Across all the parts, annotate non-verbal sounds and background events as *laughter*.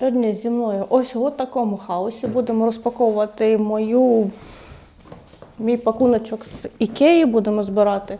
Сьогодні зі мною ось у такому хаосі будемо розпаковувати мою, мій пакуночок з Ікеї, будемо збирати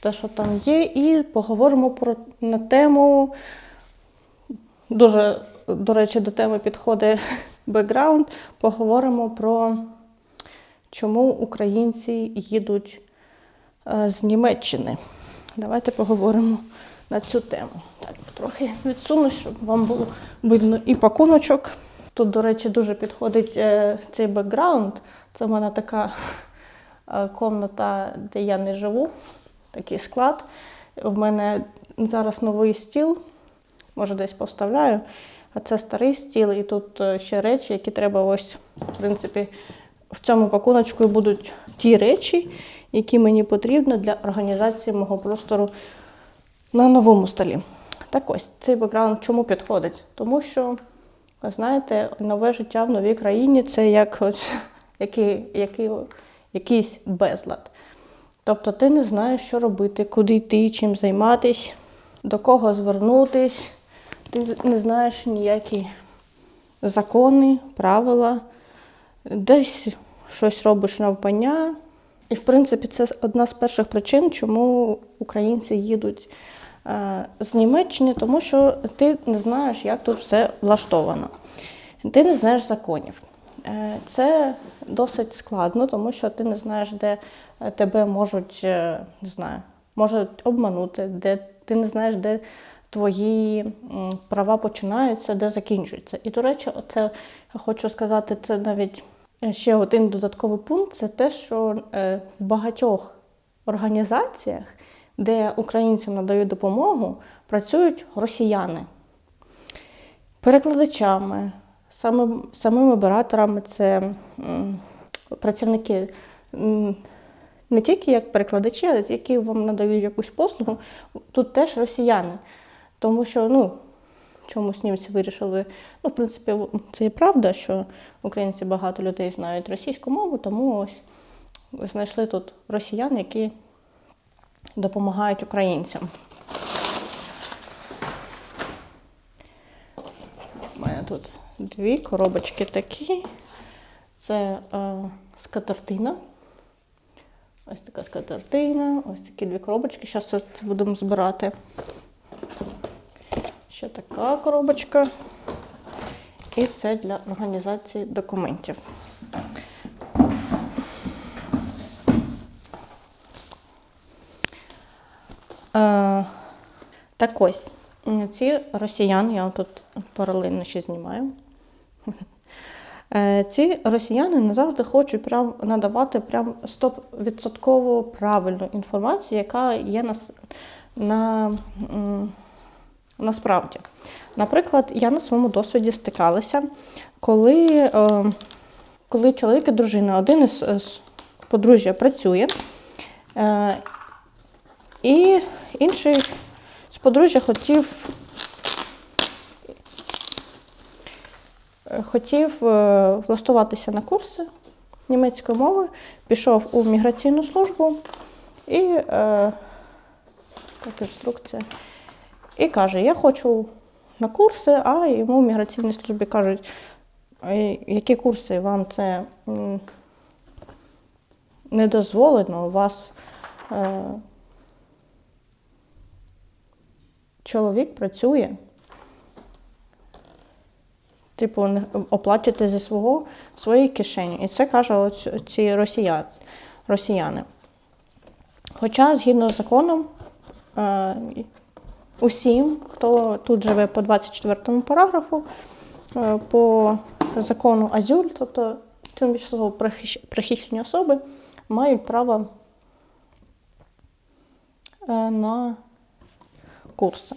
те, що там є, і поговоримо про, на тему. Дуже, до речі, до теми підходить *laughs* бекграунд. Поговоримо про чому українці їдуть е, з Німеччини. Давайте поговоримо на цю тему. Так, трохи відсунусь, щоб вам було видно і пакуночок. Тут, до речі, дуже підходить е, цей бекграунд. Це в мене така е, комната, де я не живу, такий склад. В мене зараз новий стіл, може десь поставляю, а це старий стіл, і тут е, ще речі, які треба ось, в принципі, в цьому пакуночку будуть ті речі, які мені потрібні для організації мого простору на новому столі. Так ось, цей бекграунд чому підходить? Тому що, ви знаєте, нове життя в новій країні це як ось, який, який, якийсь безлад. Тобто ти не знаєш, що робити, куди йти, чим займатися, до кого звернутись. Ти не знаєш ніякі закони, правила, десь щось робиш навпання. І, в принципі, це одна з перших причин, чому українці їдуть з Німеччини, тому що ти не знаєш, як тут все влаштовано. Ти не знаєш законів. Е, Це досить складно, тому що ти не знаєш, де е, тебе можуть, е, не знаю, можуть обманути, де ти не знаєш, де твої права починаються, де закінчуються. І, до речі, це хочу сказати, це навіть е, ще один додатковий пункт це те, що е, в багатьох організаціях, де українцям надають допомогу, працюють росіяни перекладачами, самим, самими операторами це працівники не тільки як перекладачі, а які вам надають якусь послугу, тут теж росіяни. Тому що, ну, чомусь німці вирішили, ну, в принципі, це і правда, що українці багато людей знають російську мову, тому ось знайшли тут росіян, які допомагають українцям. У мене тут дві коробочки такі. Це е, скатертина. Ось така скатертина, ось такі дві коробочки. Зараз це будемо збирати. Ще така коробочка. І це для організації документів. Так ось, ці росіяни, я тут паралельно ще знімаю. *laughs* Е, Ці росіяни не завжди хочуть прям надавати прям 100% правильну інформацію, яка є на, на, насправді. Наприклад, я на своєму досвіді стикалася, коли, е, коли чоловік і дружина, один із подружжя працює, е, і інший з подружжя хотів хотів е, влаштуватися на курси німецької мови, пішов у міграційну службу і е, інструкція. І каже: Я хочу на курси, а йому в міграційній службі кажуть, «Е, які курси вам це не дозволено, у вас е, чоловік працює. Типу, оплачуєте зі свого своєї кишені. І це каже ось ці росія, росіяни. Хоча, згідно з законом, е, усім, хто тут живе по 24 параграфу, е, по закону Азюль, тобто тимчасово прихищ- прихищені особи, мають право е, на курси.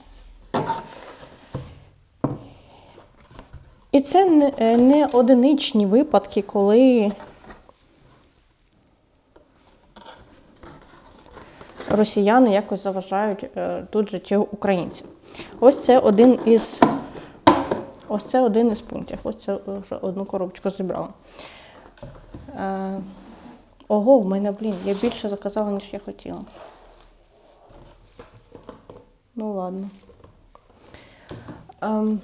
І це не, е, одиничні випадки, коли росіяни якось заважають е, тут життю українців. Ось це один із ось це один із пунктів. Ось це вже одну коробочку зібрала. Е, ого, в мене, блін, я більше заказала, ніж я хотіла. Ну ладно. Ем,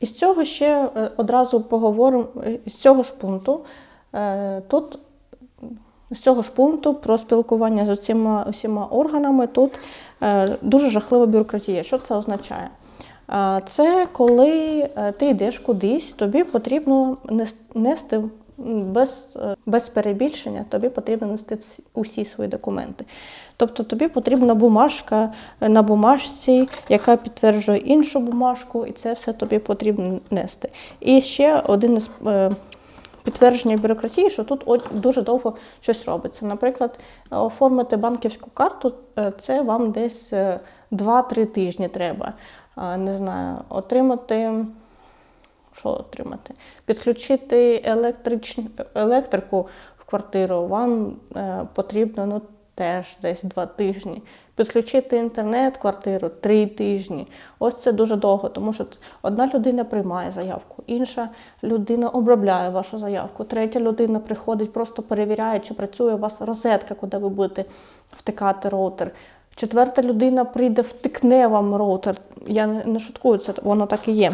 із цього ще е, одразу поговоримо е, з цього ж пункту. е, Тут з цього ж пункту про спілкування з усіма, усіма органами тут дуже жахлива бюрократія. Що це означає? Це коли ти йдеш кудись, тобі потрібно нести без, е, без перебільшення, тобі потрібно нести усі свої документи. Тобто тобі потрібна бумажка е, на бумажці, яка підтверджує іншу бумажку, і це все тобі потрібно нести. І ще один із е, підтвердження бюрократії, що тут дуже довго щось робиться. Наприклад, оформити банківську карту е, це вам десь е, 2-3 тижні треба. Не знаю, отримати. Що отримати? Підключити електрич... електрику в квартиру вам е, потрібно ну, теж десь два тижні. Підключити інтернет в квартиру три тижні. Ось це дуже довго, тому що одна людина приймає заявку, інша людина обробляє вашу заявку, третя людина приходить, просто перевіряє, чи працює у вас розетка, куди ви будете втикати роутер. Четверта людина прийде, втикне вам роутер. Я не шуткую, це воно так і є.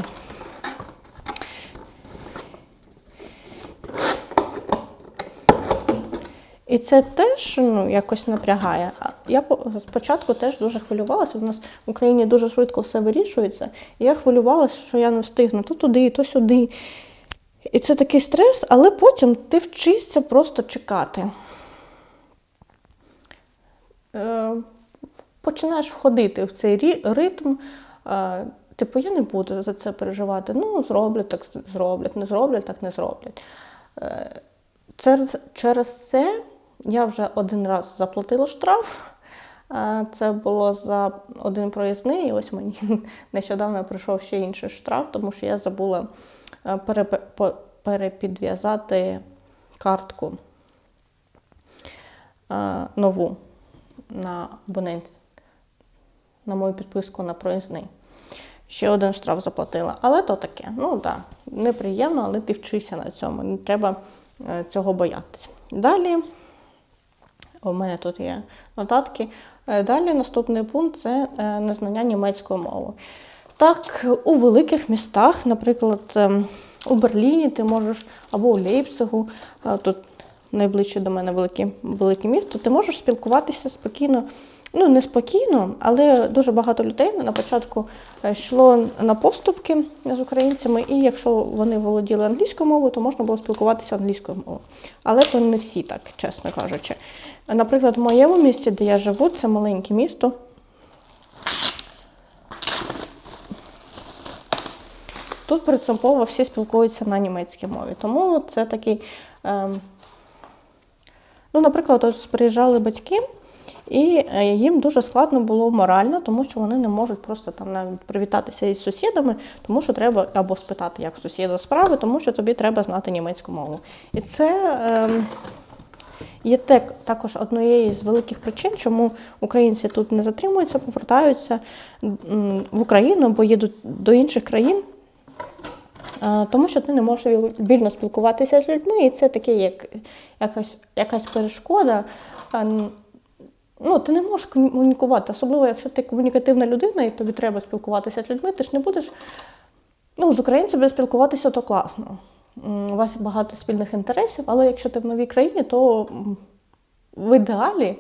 І це теж ну, якось напрягає. Я спочатку теж дуже хвилювалася. У нас в Україні дуже швидко все вирішується. І я хвилювалася, що я не встигну то туди, то сюди. І це такий стрес, але потім ти вчишся просто чекати. Е, починаєш входити в цей ритм. Е, типу, я не буду за це переживати. Ну, зроблять, так зроблять, не зроблять, так не зроблять. Е, Через, через це я вже один раз заплатила штраф. Е, Це було за один проїзний, і ось мені *laughs* нещодавно прийшов ще інший штраф, тому що я забула е, перепідв'язати картку е, нову на абонент, на мою підписку на проїзний. Ще один штраф заплатила. Але то таке. Ну так, да, неприємно, але ти вчишся на цьому. Не треба цього боятися. Далі, у мене тут є нотатки. Е, Далі наступний пункт це е, незнання німецької мови. Так, у великих містах, наприклад, ем, у Берліні ти можеш або у Лейпцигу, тут найближче до мене велике, велике місто, ти можеш спілкуватися спокійно. Ну, не спокійно, але дуже багато людей на початку е, йшло на поступки з українцями, і якщо вони володіли англійською мовою, то можна було спілкуватися англійською мовою. Але то не всі так, чесно кажучи. Наприклад, в моєму місті, де я живу, це маленьке місто. Тут принципово всі спілкуються на німецькій мові. Тому це такий. Ем, ну, наприклад, от приїжджали батьки, і е, їм дуже складно було морально, тому що вони не можуть просто там навіть привітатися із сусідами, тому що треба або спитати, як сусіда справи, тому що тобі треба знати німецьку мову. І це. Ем, Є так, також однією з великих причин, чому українці тут не затримуються, повертаються в Україну, бо їдуть до інших країн, тому що ти не можеш вільно спілкуватися з людьми, і це таке, як якась, якась перешкода. Ну, ти не можеш комунікувати, особливо якщо ти комунікативна людина і тобі треба спілкуватися з людьми, ти ж не будеш. Ну, з українцями спілкуватися то класно. У вас багато спільних інтересів, але якщо ти в новій країні, то в ідеалі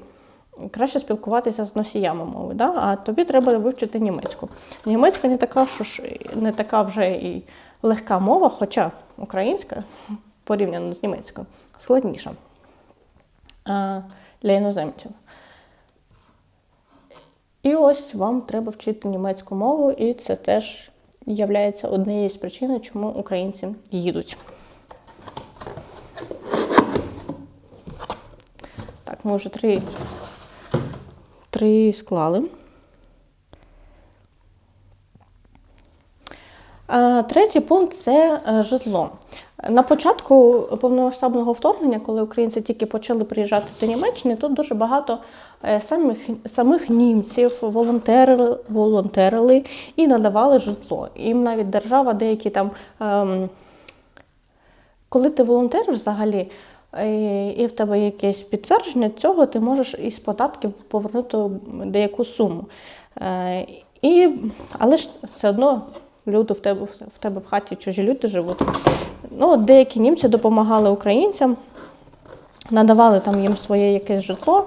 краще спілкуватися з носіями мови, да? а тобі треба вивчити німецьку. Німецька не така, що ж, не така вже і легка мова, хоча українська порівняно з німецькою складніша для іноземців. І ось вам треба вчити німецьку мову, і це теж є однією з причин, чому українці їдуть. Так, ми вже три, три склали. Третій пункт це житло. На початку повномасштабного вторгнення, коли українці тільки почали приїжджати до Німеччини, тут дуже багато е, самих, самих німців волонтерили, волонтерили і надавали житло. Їм навіть держава деякі там. Ем, коли ти волонтериш взагалі, е, і в тебе якесь підтвердження цього, ти можеш із податків повернути деяку суму. Е, І, але ж все одно люди в тебе в тебе в хаті чужі люди живуть. Ну, деякі німці допомагали українцям, надавали там їм своє якесь житло,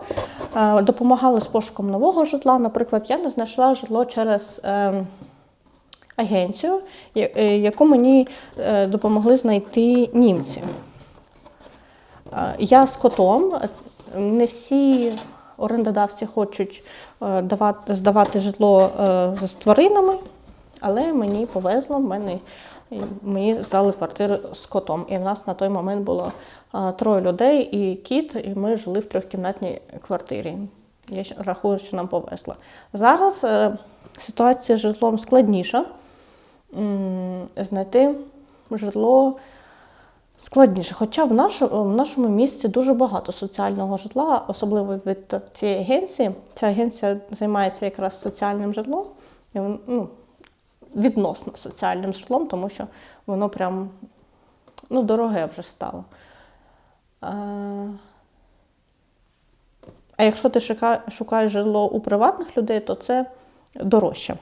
е, допомагали з пошуком нового житла. Наприклад, я не знайшла житло через е, агенцію, е, яку мені е, допомогли знайти німці. Я з котом. Не всі орендодавці хочуть давати, здавати житло з тваринами, але мені повезло, в мене, мені здали квартиру з котом. І в нас на той момент було троє людей і кіт, і ми жили в трьохкімнатній квартирі. Я рахую, що нам повезло. Зараз е, ситуація з житлом складніша. Знайти житло складніше. Хоча в, наш, в нашому місті дуже багато соціального житла, особливо від цієї агенції. Ця агенція займається якраз соціальним житлом, і, ну, відносно соціальним житлом, тому що воно прям ну, дороге вже стало. Е, А якщо ти шукаєш житло у приватних людей, то це дорожче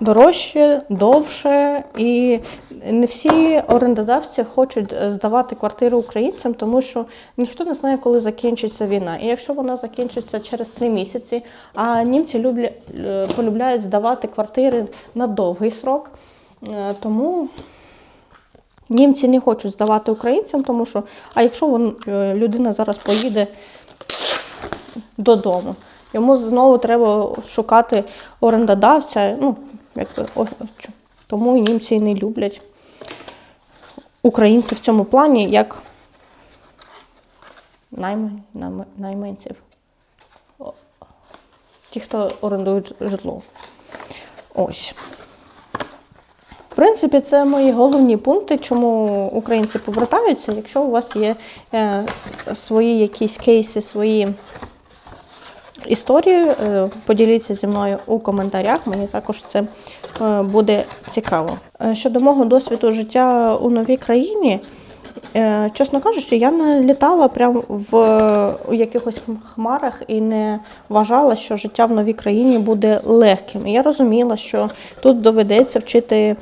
дорожче, довше, і не всі орендодавці хочуть е, здавати квартири українцям, тому що ніхто не знає, коли закінчиться війна. І якщо вона закінчиться через три місяці, а німці любля, е, полюбляють здавати квартири на довгий срок, е, тому німці не хочуть здавати українцям, тому що, а якщо вон, людина зараз поїде додому. Йому знову треба шукати орендодавця. Ну, якби, о, чо- тому і німці і не люблять українців в цьому плані як найм, найм- найманців. Ті, хто орендують житло. Ось. В принципі, це мої головні пункти, чому українці повертаються. Якщо у вас є е, свої якісь кейси, свої історії, е, поділіться зі мною у коментарях. Мені також це е, буде цікаво. Е, Щодо мого досвіду життя у новій країні, чесно кажучи, я не літала прямо в якихось хмарах і не вважала, що життя в новій країні буде легким. Я розуміла, що тут доведеться вчити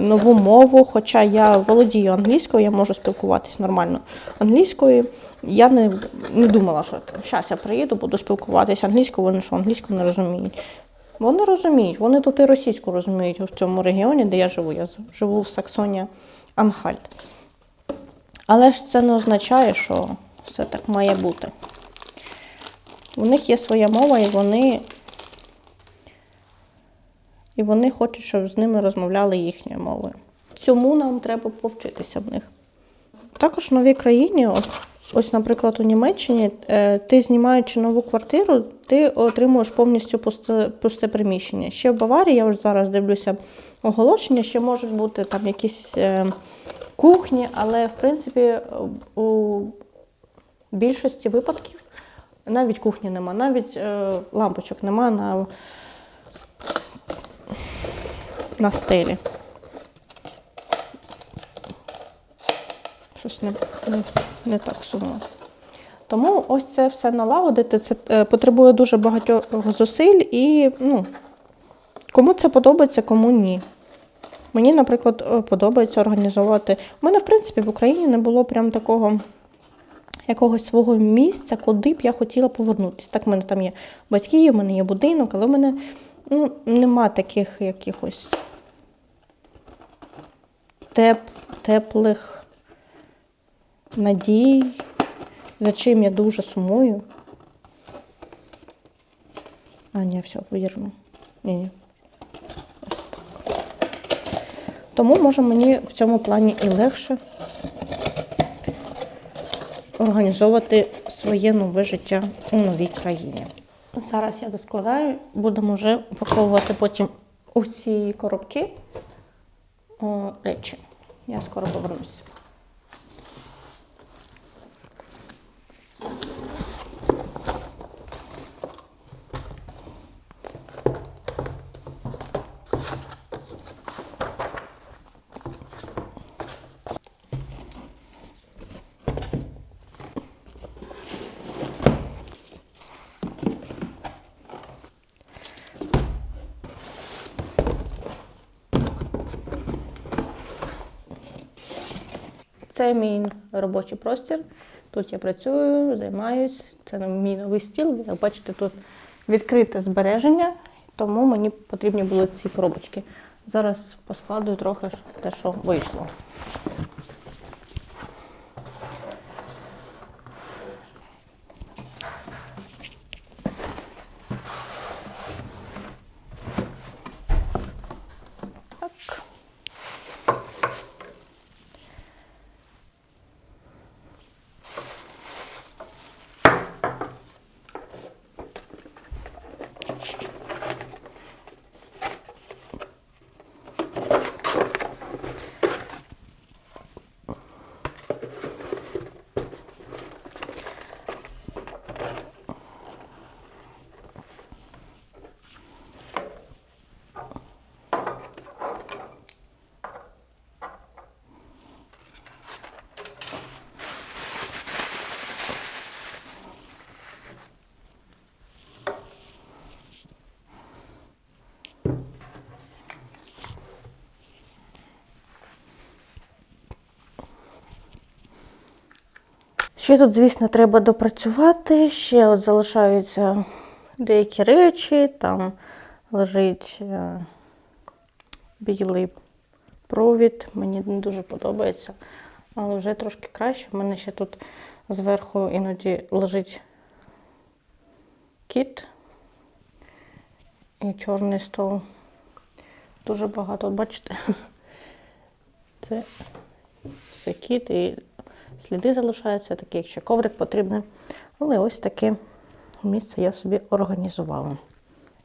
нову мову, хоча я володію англійською, я можу спілкуватись нормально англійською. Я не, не думала, що зараз я приїду, буду спілкуватися англійською, вони що англійську не розуміють. Вони розуміють, вони тут і російську розуміють в цьому регіоні, де я живу. Я живу в Саксонія Анхальт. Але ж це не означає, що все так має бути. У них є своя мова, і вони, і вони хочуть, щоб з ними розмовляли їхньою мовою. Цьому нам треба повчитися в них. Також в новій країні, ось, наприклад, у Німеччині, е, ти знімаючи нову квартиру, ти отримуєш повністю пусте, пусте приміщення. Ще в Баварії, я вже зараз дивлюся оголошення, ще можуть бути там якісь е, кухні, але в принципі у більшості випадків навіть кухні нема, навіть е, лампочок нема на, на стелі. Щось не, не, так сумно. Тому ось це все налагодити, це е, потребує дуже багатьох зусиль і ну, кому це подобається, кому ні. Мені, наприклад, е, подобається організовувати. У мене, в принципі, в Україні не було прям такого якогось свого місця, куди б я хотіла повернутися. Так, в мене там є батьки, у мене є будинок, але в мене ну, нема таких якихось теп, теплих надій, за чим я дуже сумую. А, ні, все, вирну. Ні, ні. Тому, може, мені в цьому плані і легше організовувати своє нове життя у новій країні. Зараз я доскладаю, будемо вже упаковувати потім усі коробки речі. Я скоро повернусь. Це мій робочий простір. Тут я працюю, займаюся. Це мій новий стіл. Як бачите, тут відкрите збереження, тому мені потрібні були ці коробочки. Зараз поскладую трохи те, що вийшло. Ще тут, звісно, треба допрацювати. Ще от залишаються деякі речі, там лежить е, білий провід. Мені не дуже подобається, але вже трошки краще. У мене ще тут зверху іноді лежить кіт і чорний стол. Дуже багато, бачите? *laughs* Це все кіт і сліди залишаються, такі, якщо коврик потрібен. Але ось таке місце я собі організувала.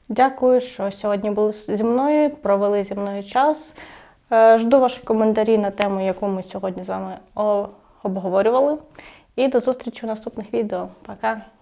Дякую, що сьогодні були зі мною, провели зі мною час. Е, Жду ваші коментарі на тему, яку ми сьогодні з вами обговорювали. І до зустрічі у наступних відео. Пока!